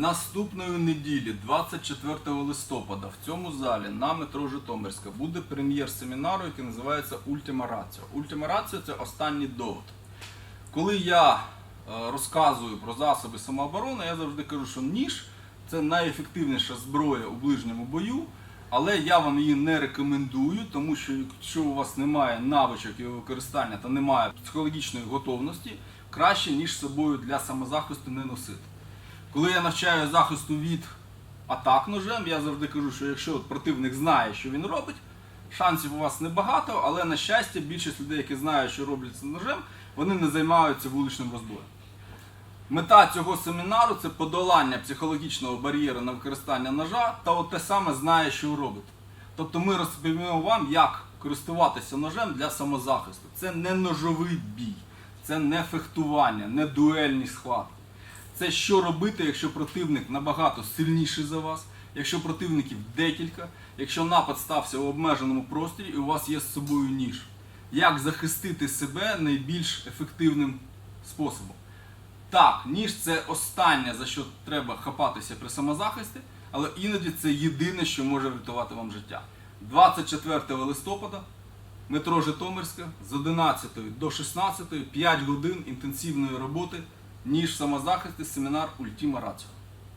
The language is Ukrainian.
Наступної неділі, 24 листопада, в цьому залі на метро Житомирська буде прем'єр семінару, який називається Ультима Раціо. Ультима Раціо це останній довод. Коли я е, розказую про засоби самооборони, я завжди кажу, що ніж це найефективніша зброя у ближньому бою, але я вам її не рекомендую, тому що якщо у вас немає навичок його використання та немає психологічної готовності, краще ніж собою для самозахисту не носити. Коли я навчаю захисту від атак ножем, я завжди кажу, що якщо от противник знає, що він робить, шансів у вас небагато, але на щастя, більшість людей, які знають, що роблять з ножем, вони не займаються вуличним розбоєм. Мета цього семінару це подолання психологічного бар'єру на використання ножа та от те саме знає, що ви робите. Тобто ми розповімо вам, як користуватися ножем для самозахисту. Це не ножовий бій, це не фехтування, не дуельні схватки. Це що робити, якщо противник набагато сильніший за вас, якщо противників декілька, якщо напад стався у обмеженому просторі і у вас є з собою ніж. Як захистити себе найбільш ефективним способом? Так, ніж це останнє, за що треба хапатися при самозахисті, але іноді це єдине, що може врятувати вам життя. 24 листопада, метро Житомирська з 11 до 16, 5 годин інтенсивної роботи, ніж самозахист і семінар Ультіма Раціо.